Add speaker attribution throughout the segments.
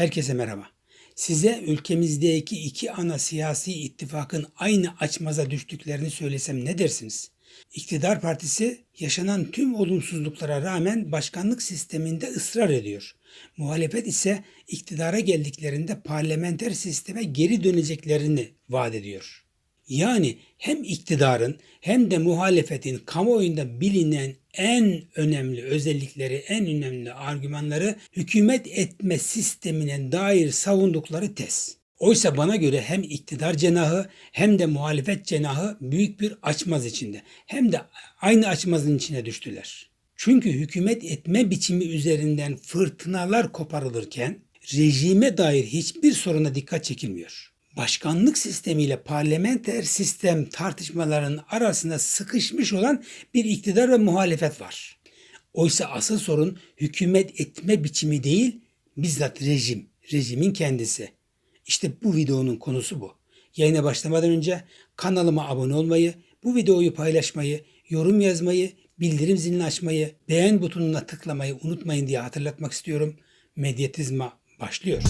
Speaker 1: Herkese merhaba. Size ülkemizdeki iki ana siyasi ittifakın aynı açmaza düştüklerini söylesem ne dersiniz? İktidar partisi yaşanan tüm olumsuzluklara rağmen başkanlık sisteminde ısrar ediyor. Muhalefet ise iktidara geldiklerinde parlamenter sisteme geri döneceklerini vaat ediyor. Yani hem iktidarın hem de muhalefetin kamuoyunda bilinen en önemli özellikleri, en önemli argümanları hükümet etme sistemine dair savundukları tez. Oysa bana göre hem iktidar cenahı hem de muhalefet cenahı büyük bir açmaz içinde. Hem de aynı açmazın içine düştüler. Çünkü hükümet etme biçimi üzerinden fırtınalar koparılırken rejime dair hiçbir soruna dikkat çekilmiyor başkanlık sistemiyle parlamenter sistem tartışmalarının arasında sıkışmış olan bir iktidar ve muhalefet var. Oysa asıl sorun hükümet etme biçimi değil, bizzat rejim, rejimin kendisi. İşte bu videonun konusu bu. Yayına başlamadan önce kanalıma abone olmayı, bu videoyu paylaşmayı, yorum yazmayı, bildirim zilini açmayı, beğen butonuna tıklamayı unutmayın diye hatırlatmak istiyorum. Medyatizma başlıyor.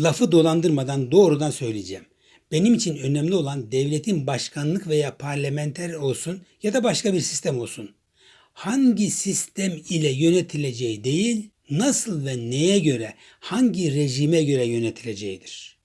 Speaker 1: Lafı dolandırmadan doğrudan söyleyeceğim. Benim için önemli olan devletin başkanlık veya parlamenter olsun ya da başka bir sistem olsun. Hangi sistem ile yönetileceği değil, nasıl ve neye göre, hangi rejime göre yönetileceğidir.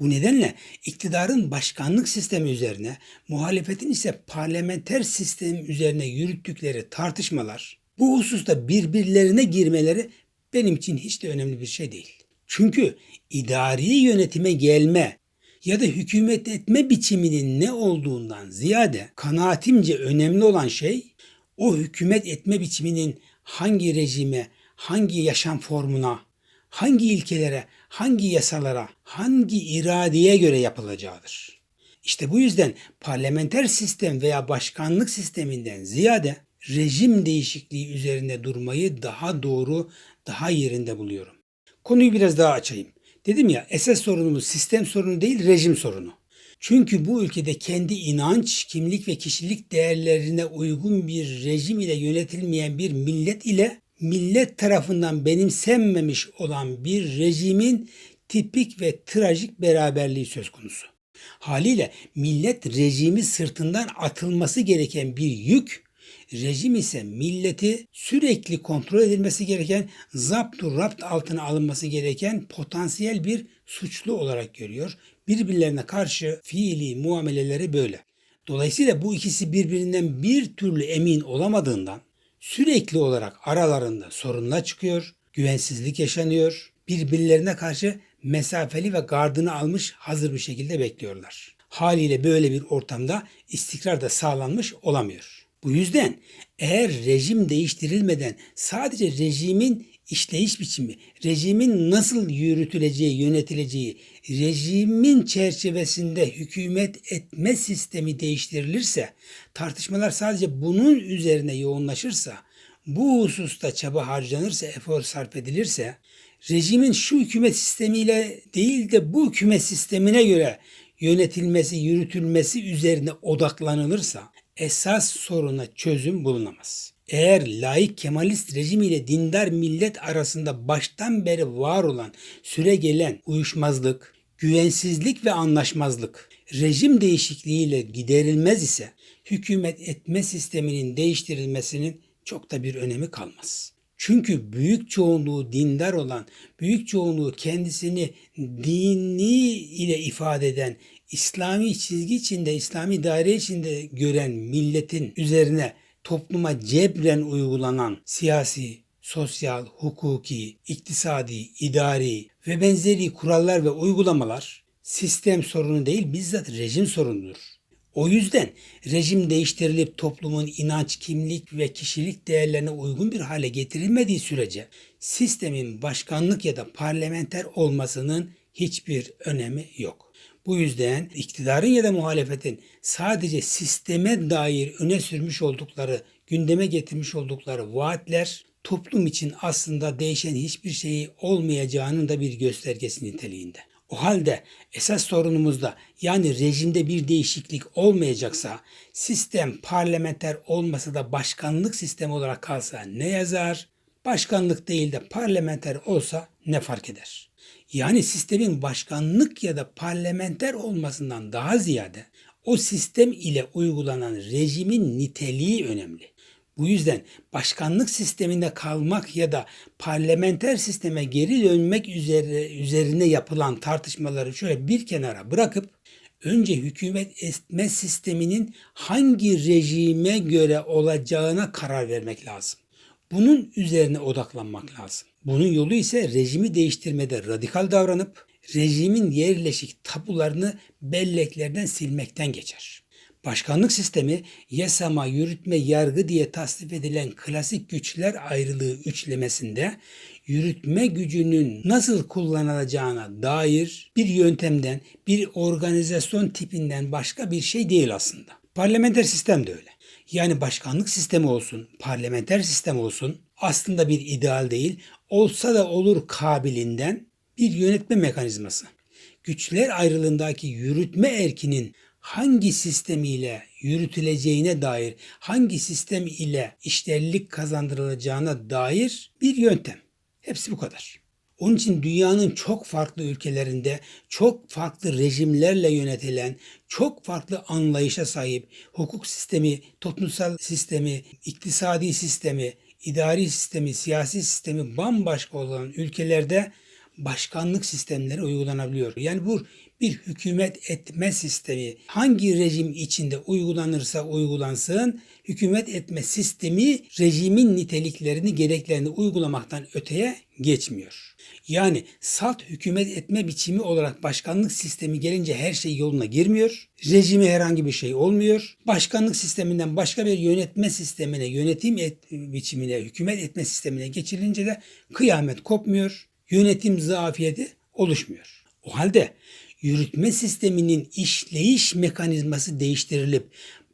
Speaker 1: Bu nedenle iktidarın başkanlık sistemi üzerine, muhalefetin ise parlamenter sistem üzerine yürüttükleri tartışmalar, bu hususta birbirlerine girmeleri benim için hiç de önemli bir şey değil. Çünkü idari yönetime gelme ya da hükümet etme biçiminin ne olduğundan ziyade kanaatimce önemli olan şey o hükümet etme biçiminin hangi rejime, hangi yaşam formuna, hangi ilkelere, hangi yasalara, hangi iradeye göre yapılacağıdır. İşte bu yüzden parlamenter sistem veya başkanlık sisteminden ziyade rejim değişikliği üzerinde durmayı daha doğru, daha yerinde buluyorum. Konuyu biraz daha açayım. Dedim ya esas sorunumuz sistem sorunu değil rejim sorunu. Çünkü bu ülkede kendi inanç, kimlik ve kişilik değerlerine uygun bir rejim ile yönetilmeyen bir millet ile millet tarafından benimsenmemiş olan bir rejimin tipik ve trajik beraberliği söz konusu. Haliyle millet rejimi sırtından atılması gereken bir yük, Rejim ise milleti sürekli kontrol edilmesi gereken, zaptu rapt altına alınması gereken potansiyel bir suçlu olarak görüyor. Birbirlerine karşı fiili muameleleri böyle. Dolayısıyla bu ikisi birbirinden bir türlü emin olamadığından sürekli olarak aralarında sorunlar çıkıyor, güvensizlik yaşanıyor, birbirlerine karşı mesafeli ve gardını almış hazır bir şekilde bekliyorlar. Haliyle böyle bir ortamda istikrar da sağlanmış olamıyor. Bu yüzden eğer rejim değiştirilmeden sadece rejimin işleyiş biçimi, rejimin nasıl yürütüleceği, yönetileceği, rejimin çerçevesinde hükümet etme sistemi değiştirilirse, tartışmalar sadece bunun üzerine yoğunlaşırsa, bu hususta çaba harcanırsa, efor sarf edilirse, rejimin şu hükümet sistemiyle değil de bu hükümet sistemine göre yönetilmesi, yürütülmesi üzerine odaklanılırsa, esas soruna çözüm bulunamaz. Eğer laik kemalist rejim ile dindar millet arasında baştan beri var olan süre gelen uyuşmazlık, güvensizlik ve anlaşmazlık rejim değişikliğiyle giderilmez ise hükümet etme sisteminin değiştirilmesinin çok da bir önemi kalmaz. Çünkü büyük çoğunluğu dindar olan, büyük çoğunluğu kendisini dini ile ifade eden İslami çizgi içinde, İslami daire içinde gören milletin üzerine topluma cebren uygulanan siyasi, sosyal, hukuki, iktisadi, idari ve benzeri kurallar ve uygulamalar sistem sorunu değil bizzat rejim sorunudur. O yüzden rejim değiştirilip toplumun inanç, kimlik ve kişilik değerlerine uygun bir hale getirilmediği sürece sistemin başkanlık ya da parlamenter olmasının hiçbir önemi yok. Bu yüzden iktidarın ya da muhalefetin sadece sisteme dair öne sürmüş oldukları gündeme getirmiş oldukları vaatler toplum için aslında değişen hiçbir şeyi olmayacağının da bir göstergesi niteliğinde. O halde esas sorunumuzda yani rejimde bir değişiklik olmayacaksa sistem parlamenter olmasa da başkanlık sistemi olarak kalsa ne yazar? Başkanlık değil de parlamenter olsa ne fark eder? Yani sistemin başkanlık ya da parlamenter olmasından daha ziyade o sistem ile uygulanan rejimin niteliği önemli. Bu yüzden başkanlık sisteminde kalmak ya da parlamenter sisteme geri dönmek üzere, üzerine yapılan tartışmaları şöyle bir kenara bırakıp önce hükümet etme sisteminin hangi rejime göre olacağına karar vermek lazım. Bunun üzerine odaklanmak lazım. Bunun yolu ise rejimi değiştirmede radikal davranıp rejimin yerleşik tabularını belleklerden silmekten geçer. Başkanlık sistemi yasama, yürütme, yargı diye tasnif edilen klasik güçler ayrılığı üçlemesinde yürütme gücünün nasıl kullanılacağına dair bir yöntemden, bir organizasyon tipinden başka bir şey değil aslında. Parlamenter sistem de öyle. Yani başkanlık sistemi olsun, parlamenter sistem olsun aslında bir ideal değil, olsa da olur kabilinden bir yönetme mekanizması. Güçler ayrılığındaki yürütme erkinin hangi sistemiyle yürütüleceğine dair, hangi sistem ile işlerlik kazandırılacağına dair bir yöntem. Hepsi bu kadar. Onun için dünyanın çok farklı ülkelerinde çok farklı rejimlerle yönetilen, çok farklı anlayışa sahip hukuk sistemi, toplumsal sistemi, iktisadi sistemi, idari sistemi, siyasi sistemi bambaşka olan ülkelerde başkanlık sistemleri uygulanabiliyor. Yani bu bir hükümet etme sistemi hangi rejim içinde uygulanırsa uygulansın hükümet etme sistemi rejimin niteliklerini gereklerini uygulamaktan öteye geçmiyor. Yani salt hükümet etme biçimi olarak başkanlık sistemi gelince her şey yoluna girmiyor. Rejime herhangi bir şey olmuyor. Başkanlık sisteminden başka bir yönetme sistemine, yönetim et, biçimine, hükümet etme sistemine geçilince de kıyamet kopmuyor. Yönetim zafiyeti oluşmuyor. O halde yürütme sisteminin işleyiş mekanizması değiştirilip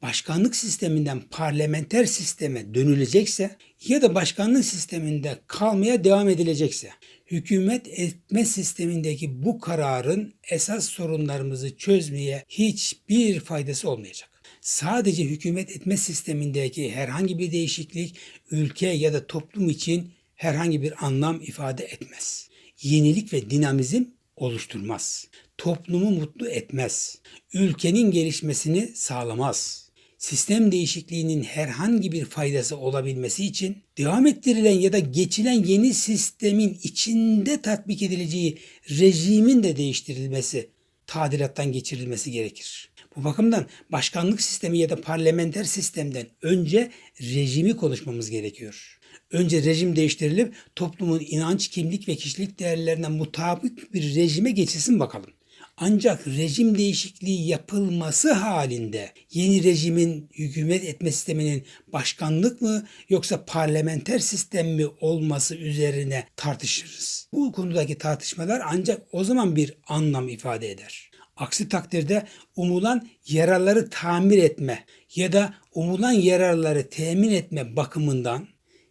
Speaker 1: başkanlık sisteminden parlamenter sisteme dönülecekse ya da başkanlık sisteminde kalmaya devam edilecekse hükümet etme sistemindeki bu kararın esas sorunlarımızı çözmeye hiçbir faydası olmayacak. Sadece hükümet etme sistemindeki herhangi bir değişiklik ülke ya da toplum için herhangi bir anlam ifade etmez. Yenilik ve dinamizm oluşturmaz. Toplumu mutlu etmez. Ülkenin gelişmesini sağlamaz. Sistem değişikliğinin herhangi bir faydası olabilmesi için devam ettirilen ya da geçilen yeni sistemin içinde tatbik edileceği rejimin de değiştirilmesi, tadilattan geçirilmesi gerekir. Bu bakımdan başkanlık sistemi ya da parlamenter sistemden önce rejimi konuşmamız gerekiyor. Önce rejim değiştirilip toplumun inanç, kimlik ve kişilik değerlerine mutabık bir rejime geçilsin bakalım. Ancak rejim değişikliği yapılması halinde yeni rejimin hükümet etme sisteminin başkanlık mı yoksa parlamenter sistem mi olması üzerine tartışırız. Bu konudaki tartışmalar ancak o zaman bir anlam ifade eder. Aksi takdirde umulan yararları tamir etme ya da umulan yararları temin etme bakımından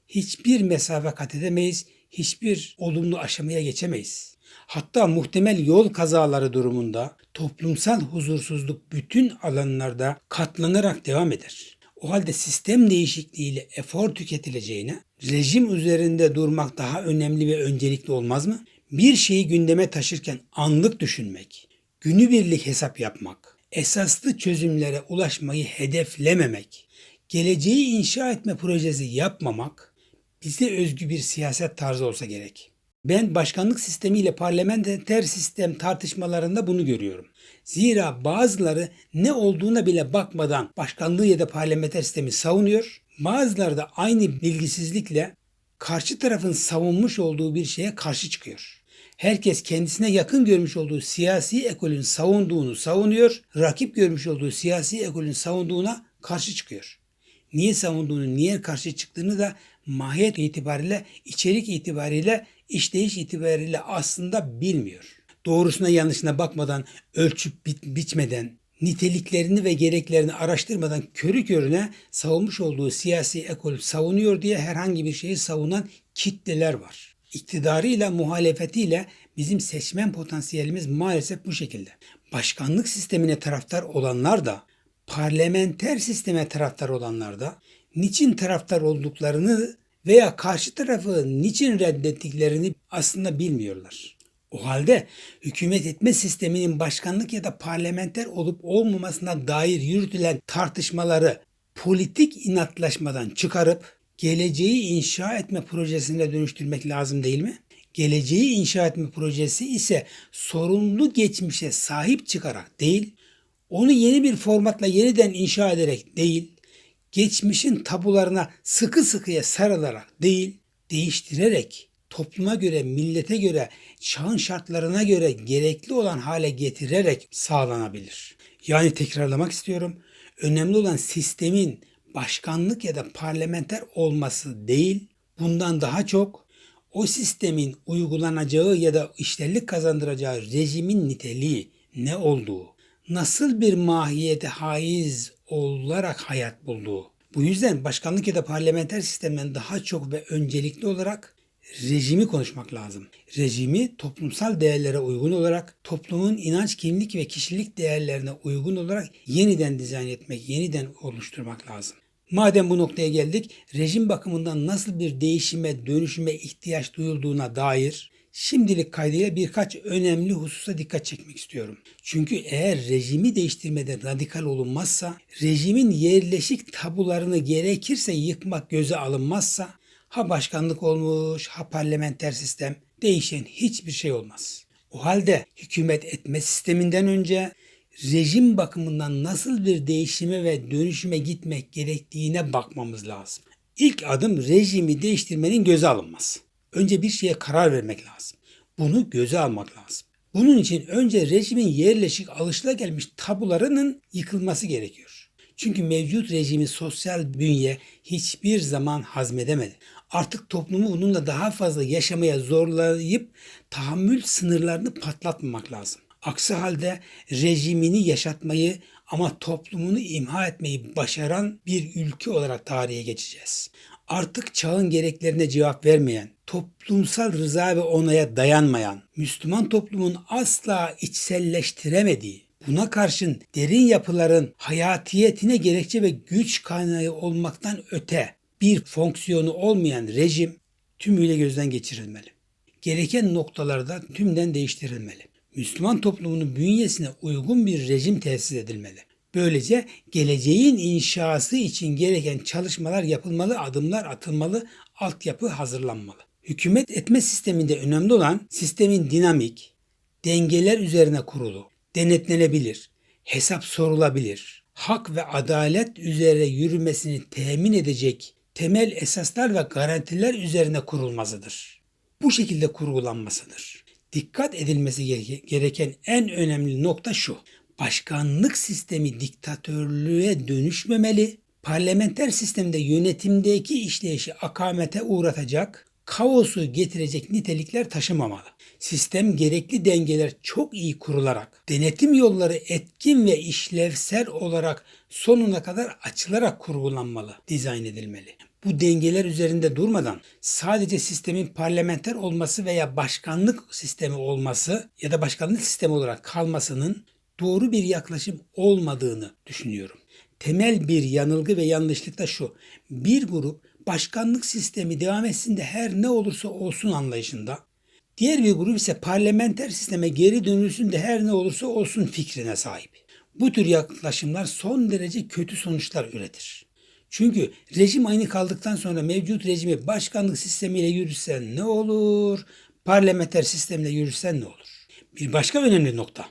Speaker 1: hiçbir mesafe kat edemeyiz, hiçbir olumlu aşamaya geçemeyiz. Hatta muhtemel yol kazaları durumunda toplumsal huzursuzluk bütün alanlarda katlanarak devam eder. O halde sistem değişikliğiyle efor tüketileceğine rejim üzerinde durmak daha önemli ve öncelikli olmaz mı? Bir şeyi gündeme taşırken anlık düşünmek, günübirlik hesap yapmak, esaslı çözümlere ulaşmayı hedeflememek, geleceği inşa etme projesi yapmamak bize özgü bir siyaset tarzı olsa gerek. Ben başkanlık sistemiyle parlamenter sistem tartışmalarında bunu görüyorum. Zira bazıları ne olduğuna bile bakmadan başkanlığı ya da parlamenter sistemi savunuyor. Bazıları da aynı bilgisizlikle karşı tarafın savunmuş olduğu bir şeye karşı çıkıyor. Herkes kendisine yakın görmüş olduğu siyasi ekolün savunduğunu savunuyor, rakip görmüş olduğu siyasi ekolün savunduğuna karşı çıkıyor. Niye savunduğunu, niye karşı çıktığını da mahiyet itibariyle, içerik itibariyle, işleyiş itibariyle aslında bilmiyor. Doğrusuna yanlışına bakmadan, ölçüp bit biçmeden niteliklerini ve gereklerini araştırmadan körü körüne savunmuş olduğu siyasi ekol savunuyor diye herhangi bir şeyi savunan kitleler var. İktidarıyla, muhalefetiyle bizim seçmen potansiyelimiz maalesef bu şekilde. Başkanlık sistemine taraftar olanlar da, parlamenter sisteme taraftar olanlar da niçin taraftar olduklarını veya karşı tarafı niçin reddettiklerini aslında bilmiyorlar. O halde hükümet etme sisteminin başkanlık ya da parlamenter olup olmamasına dair yürütülen tartışmaları politik inatlaşmadan çıkarıp geleceği inşa etme projesine dönüştürmek lazım değil mi? Geleceği inşa etme projesi ise sorumlu geçmişe sahip çıkarak değil, onu yeni bir formatla yeniden inşa ederek değil, geçmişin tabularına sıkı sıkıya sarılarak değil, değiştirerek, topluma göre, millete göre, çağın şartlarına göre gerekli olan hale getirerek sağlanabilir. Yani tekrarlamak istiyorum. Önemli olan sistemin başkanlık ya da parlamenter olması değil, bundan daha çok o sistemin uygulanacağı ya da işlerlik kazandıracağı rejimin niteliği ne olduğu, nasıl bir mahiyete haiz olarak hayat bulduğu. Bu yüzden başkanlık ya da parlamenter sistemden daha çok ve öncelikli olarak rejimi konuşmak lazım. Rejimi toplumsal değerlere uygun olarak, toplumun inanç, kimlik ve kişilik değerlerine uygun olarak yeniden dizayn etmek, yeniden oluşturmak lazım. Madem bu noktaya geldik, rejim bakımından nasıl bir değişime, dönüşüme ihtiyaç duyulduğuna dair şimdilik kaydıyla birkaç önemli hususa dikkat çekmek istiyorum. Çünkü eğer rejimi değiştirmede radikal olunmazsa, rejimin yerleşik tabularını gerekirse yıkmak göze alınmazsa, ha başkanlık olmuş, ha parlamenter sistem değişen hiçbir şey olmaz. O halde hükümet etme sisteminden önce rejim bakımından nasıl bir değişime ve dönüşüme gitmek gerektiğine bakmamız lazım. İlk adım rejimi değiştirmenin göze alınması. Önce bir şeye karar vermek lazım. Bunu göze almak lazım. Bunun için önce rejimin yerleşik alışılagelmiş tabularının yıkılması gerekiyor. Çünkü mevcut rejimi sosyal bünye hiçbir zaman hazmedemedi. Artık toplumu bununla daha fazla yaşamaya zorlayıp tahammül sınırlarını patlatmamak lazım. Aksi halde rejimini yaşatmayı ama toplumunu imha etmeyi başaran bir ülke olarak tarihe geçeceğiz. Artık çağın gereklerine cevap vermeyen, toplumsal rıza ve onaya dayanmayan, Müslüman toplumun asla içselleştiremediği, buna karşın derin yapıların hayatiyetine gerekçe ve güç kaynağı olmaktan öte bir fonksiyonu olmayan rejim tümüyle gözden geçirilmeli. Gereken noktalarda tümden değiştirilmeli. Müslüman toplumunun bünyesine uygun bir rejim tesis edilmeli. Böylece geleceğin inşası için gereken çalışmalar yapılmalı, adımlar atılmalı, altyapı hazırlanmalı. Hükümet etme sisteminde önemli olan sistemin dinamik, dengeler üzerine kurulu, denetlenebilir, hesap sorulabilir, hak ve adalet üzere yürümesini temin edecek temel esaslar ve garantiler üzerine kurulmasıdır. Bu şekilde kurgulanmasıdır. Dikkat edilmesi gereken en önemli nokta şu. Başkanlık sistemi diktatörlüğe dönüşmemeli, parlamenter sistemde yönetimdeki işleyişi akamete uğratacak, kaosu getirecek nitelikler taşımamalı. Sistem gerekli dengeler çok iyi kurularak, denetim yolları etkin ve işlevsel olarak sonuna kadar açılarak kurgulanmalı, dizayn edilmeli. Bu dengeler üzerinde durmadan sadece sistemin parlamenter olması veya başkanlık sistemi olması ya da başkanlık sistemi olarak kalmasının doğru bir yaklaşım olmadığını düşünüyorum. Temel bir yanılgı ve yanlışlık da şu. Bir grup başkanlık sistemi devam etsin de her ne olursa olsun anlayışında. Diğer bir grup ise parlamenter sisteme geri dönülsün de her ne olursa olsun fikrine sahip. Bu tür yaklaşımlar son derece kötü sonuçlar üretir. Çünkü rejim aynı kaldıktan sonra mevcut rejimi başkanlık sistemiyle yürütsen ne olur, parlamenter sistemle yürütsen ne olur? Bir başka önemli nokta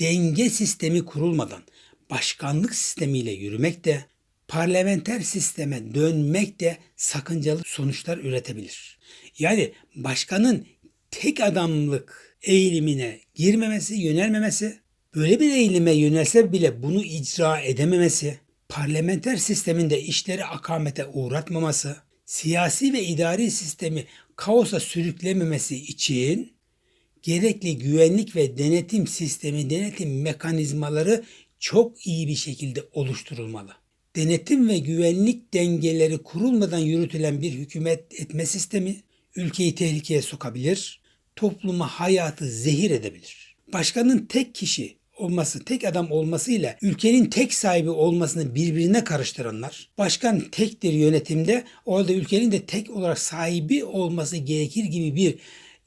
Speaker 1: denge sistemi kurulmadan başkanlık sistemiyle yürümek de parlamenter sisteme dönmek de sakıncalı sonuçlar üretebilir. Yani başkanın tek adamlık eğilimine girmemesi, yönelmemesi, böyle bir eğilime yönelse bile bunu icra edememesi, parlamenter sisteminde işleri akamete uğratmaması, siyasi ve idari sistemi kaosa sürüklememesi için gerekli güvenlik ve denetim sistemi, denetim mekanizmaları çok iyi bir şekilde oluşturulmalı. Denetim ve güvenlik dengeleri kurulmadan yürütülen bir hükümet etme sistemi ülkeyi tehlikeye sokabilir, topluma hayatı zehir edebilir. Başkanın tek kişi olması, tek adam olmasıyla ülkenin tek sahibi olmasını birbirine karıştıranlar, başkan tektir yönetimde, orada ülkenin de tek olarak sahibi olması gerekir gibi bir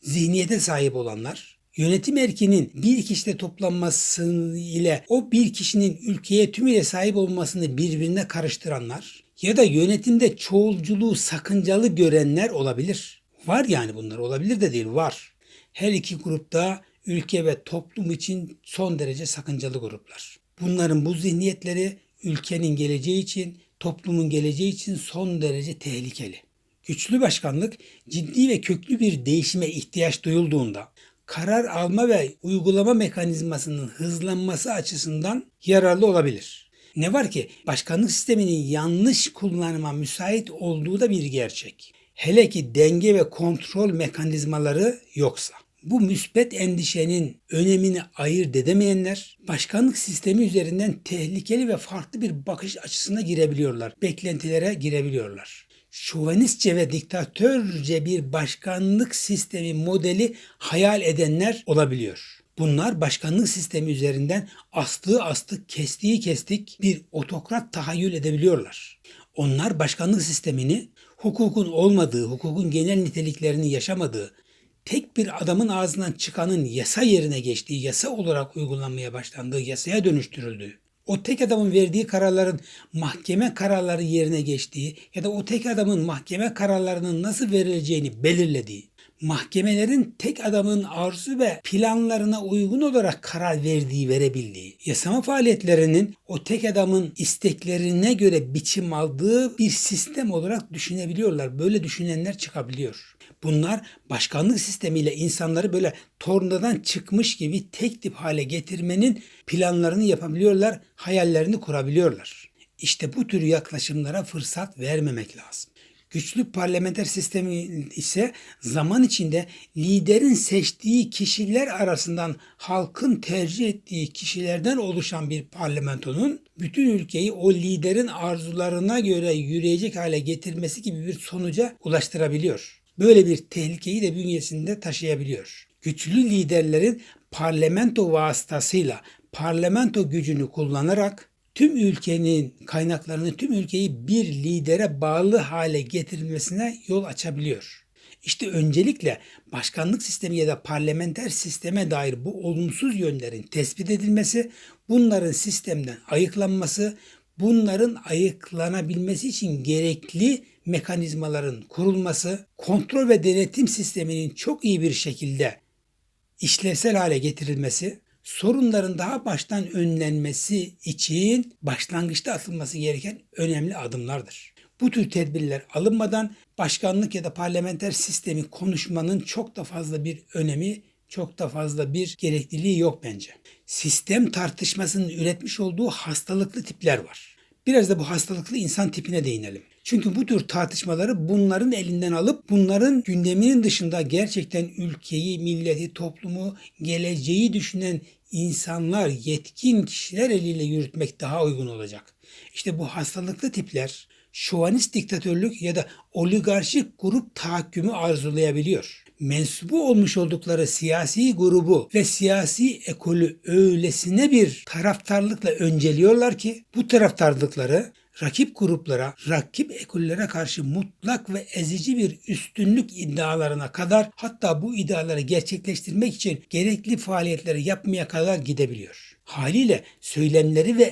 Speaker 1: zihniyete sahip olanlar, yönetim erkinin bir kişide toplanması ile o bir kişinin ülkeye tümüyle sahip olmasını birbirine karıştıranlar ya da yönetimde çoğulculuğu sakıncalı görenler olabilir. Var yani bunlar olabilir de değil var. Her iki grupta ülke ve toplum için son derece sakıncalı gruplar. Bunların bu zihniyetleri ülkenin geleceği için, toplumun geleceği için son derece tehlikeli. Güçlü başkanlık ciddi ve köklü bir değişime ihtiyaç duyulduğunda karar alma ve uygulama mekanizmasının hızlanması açısından yararlı olabilir. Ne var ki başkanlık sisteminin yanlış kullanıma müsait olduğu da bir gerçek. Hele ki denge ve kontrol mekanizmaları yoksa. Bu müspet endişenin önemini ayırt edemeyenler başkanlık sistemi üzerinden tehlikeli ve farklı bir bakış açısına girebiliyorlar. Beklentilere girebiliyorlar. Şovenistçe ve diktatörce bir başkanlık sistemi modeli hayal edenler olabiliyor. Bunlar başkanlık sistemi üzerinden astığı astık, kestiği kestik bir otokrat tahayyül edebiliyorlar. Onlar başkanlık sistemini hukukun olmadığı, hukukun genel niteliklerini yaşamadığı, tek bir adamın ağzından çıkanın yasa yerine geçtiği, yasa olarak uygulanmaya başlandığı, yasaya dönüştürüldüğü, o tek adamın verdiği kararların mahkeme kararları yerine geçtiği ya da o tek adamın mahkeme kararlarının nasıl verileceğini belirlediği, mahkemelerin tek adamın arzu ve planlarına uygun olarak karar verdiği, verebildiği, yasama faaliyetlerinin o tek adamın isteklerine göre biçim aldığı bir sistem olarak düşünebiliyorlar. Böyle düşünenler çıkabiliyor. Bunlar başkanlık sistemiyle insanları böyle tornadan çıkmış gibi tek tip hale getirmenin planlarını yapabiliyorlar, hayallerini kurabiliyorlar. İşte bu tür yaklaşımlara fırsat vermemek lazım. Güçlü parlamenter sistemi ise zaman içinde liderin seçtiği kişiler arasından halkın tercih ettiği kişilerden oluşan bir parlamentonun bütün ülkeyi o liderin arzularına göre yürüyecek hale getirmesi gibi bir sonuca ulaştırabiliyor. Böyle bir tehlikeyi de bünyesinde taşıyabiliyor. Güçlü liderlerin parlamento vasıtasıyla parlamento gücünü kullanarak tüm ülkenin kaynaklarını, tüm ülkeyi bir lidere bağlı hale getirilmesine yol açabiliyor. İşte öncelikle başkanlık sistemi ya da parlamenter sisteme dair bu olumsuz yönlerin tespit edilmesi, bunların sistemden ayıklanması, bunların ayıklanabilmesi için gerekli mekanizmaların kurulması, kontrol ve denetim sisteminin çok iyi bir şekilde işlevsel hale getirilmesi, sorunların daha baştan önlenmesi için başlangıçta atılması gereken önemli adımlardır. Bu tür tedbirler alınmadan başkanlık ya da parlamenter sistemi konuşmanın çok da fazla bir önemi, çok da fazla bir gerekliliği yok bence. Sistem tartışmasının üretmiş olduğu hastalıklı tipler var. Biraz da bu hastalıklı insan tipine değinelim. Çünkü bu tür tartışmaları bunların elinden alıp bunların gündeminin dışında gerçekten ülkeyi, milleti, toplumu, geleceği düşünen insanlar, yetkin kişiler eliyle yürütmek daha uygun olacak. İşte bu hastalıklı tipler şovanist diktatörlük ya da oligarşik grup tahakkümü arzulayabiliyor. Mensubu olmuş oldukları siyasi grubu ve siyasi ekolü öylesine bir taraftarlıkla önceliyorlar ki bu taraftarlıkları rakip gruplara, rakip ekollere karşı mutlak ve ezici bir üstünlük iddialarına kadar hatta bu iddiaları gerçekleştirmek için gerekli faaliyetleri yapmaya kadar gidebiliyor. Haliyle söylemleri ve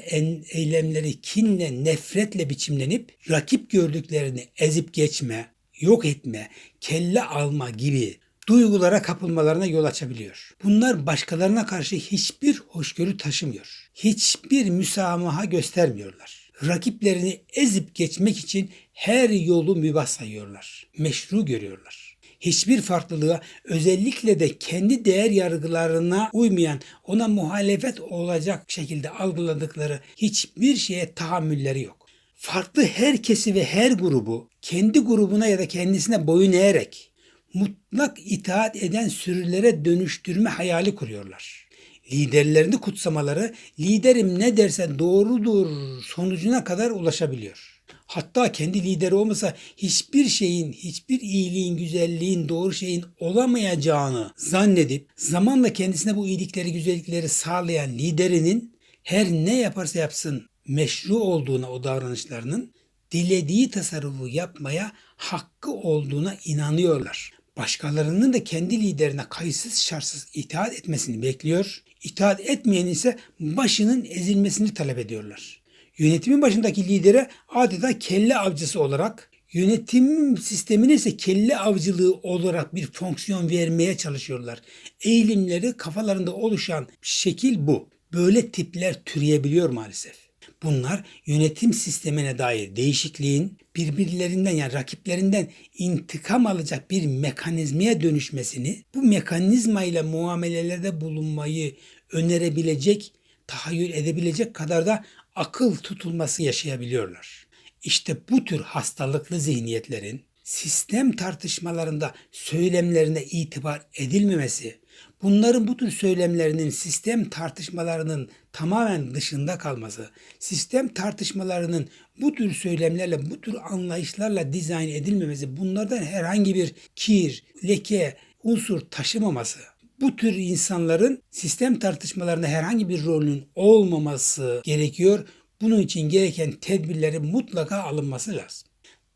Speaker 1: eylemleri kinle, nefretle biçimlenip rakip gördüklerini ezip geçme, yok etme, kelle alma gibi duygulara kapılmalarına yol açabiliyor. Bunlar başkalarına karşı hiçbir hoşgörü taşımıyor. Hiçbir müsamaha göstermiyorlar rakiplerini ezip geçmek için her yolu mübah sayıyorlar. Meşru görüyorlar. Hiçbir farklılığa özellikle de kendi değer yargılarına uymayan, ona muhalefet olacak şekilde algıladıkları hiçbir şeye tahammülleri yok. Farklı herkesi ve her grubu kendi grubuna ya da kendisine boyun eğerek mutlak itaat eden sürülere dönüştürme hayali kuruyorlar liderlerini kutsamaları liderim ne derse doğrudur sonucuna kadar ulaşabiliyor. Hatta kendi lideri olmasa hiçbir şeyin, hiçbir iyiliğin, güzelliğin, doğru şeyin olamayacağını zannedip zamanla kendisine bu iyilikleri, güzellikleri sağlayan liderinin her ne yaparsa yapsın meşru olduğuna o davranışlarının dilediği tasarrufu yapmaya hakkı olduğuna inanıyorlar. Başkalarının da kendi liderine kayıtsız şartsız itaat etmesini bekliyor. İtaat etmeyen ise başının ezilmesini talep ediyorlar. Yönetimin başındaki lidere adeta kelle avcısı olarak, yönetim sistemine ise kelle avcılığı olarak bir fonksiyon vermeye çalışıyorlar. Eğilimleri kafalarında oluşan şekil bu. Böyle tipler türeyebiliyor maalesef. Bunlar yönetim sistemine dair değişikliğin birbirlerinden yani rakiplerinden intikam alacak bir mekanizmaya dönüşmesini, bu mekanizma ile muamelelerde bulunmayı önerebilecek, tahayyül edebilecek kadar da akıl tutulması yaşayabiliyorlar. İşte bu tür hastalıklı zihniyetlerin sistem tartışmalarında söylemlerine itibar edilmemesi, bunların bu tür söylemlerinin sistem tartışmalarının tamamen dışında kalması, sistem tartışmalarının bu tür söylemlerle, bu tür anlayışlarla dizayn edilmemesi, bunlardan herhangi bir kir, leke, unsur taşımaması, bu tür insanların sistem tartışmalarında herhangi bir rolünün olmaması gerekiyor. Bunun için gereken tedbirlerin mutlaka alınması lazım.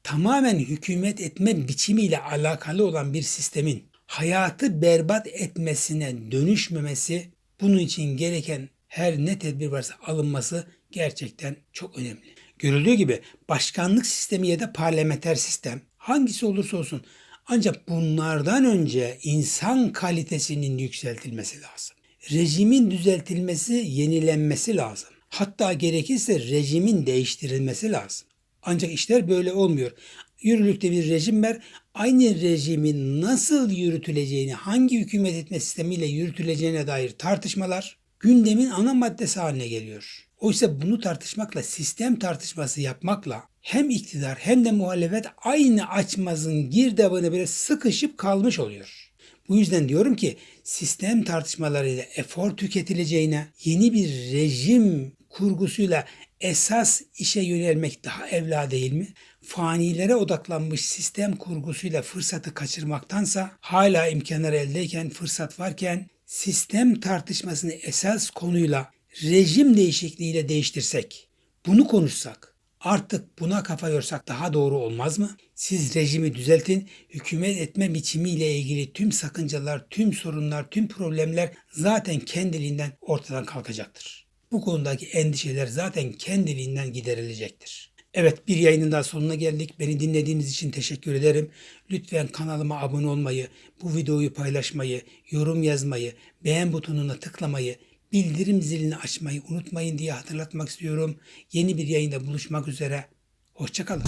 Speaker 1: Tamamen hükümet etme biçimiyle alakalı olan bir sistemin hayatı berbat etmesine dönüşmemesi, bunun için gereken her ne tedbir varsa alınması gerçekten çok önemli. Görüldüğü gibi başkanlık sistemi ya da parlamenter sistem hangisi olursa olsun ancak bunlardan önce insan kalitesinin yükseltilmesi lazım. Rejimin düzeltilmesi, yenilenmesi lazım. Hatta gerekirse rejimin değiştirilmesi lazım. Ancak işler böyle olmuyor. Yürürlükte bir rejim var. Aynı rejimin nasıl yürütüleceğini, hangi hükümet etme sistemiyle yürütüleceğine dair tartışmalar gündemin ana maddesi haline geliyor. Oysa bunu tartışmakla, sistem tartışması yapmakla hem iktidar hem de muhalefet aynı açmazın girdabına bile sıkışıp kalmış oluyor. Bu yüzden diyorum ki sistem tartışmalarıyla efor tüketileceğine yeni bir rejim kurgusuyla esas işe yönelmek daha evla değil mi? Fanilere odaklanmış sistem kurgusuyla fırsatı kaçırmaktansa hala imkanlar eldeyken, fırsat varken sistem tartışmasını esas konuyla rejim değişikliğiyle değiştirsek, bunu konuşsak, artık buna kafa yorsak daha doğru olmaz mı? Siz rejimi düzeltin, hükümet etme biçimiyle ilgili tüm sakıncalar, tüm sorunlar, tüm problemler zaten kendiliğinden ortadan kalkacaktır. Bu konudaki endişeler zaten kendiliğinden giderilecektir. Evet bir yayının daha sonuna geldik. Beni dinlediğiniz için teşekkür ederim. Lütfen kanalıma abone olmayı, bu videoyu paylaşmayı, yorum yazmayı, beğen butonuna tıklamayı, bildirim zilini açmayı unutmayın diye hatırlatmak istiyorum. Yeni bir yayında buluşmak üzere. Hoşçakalın.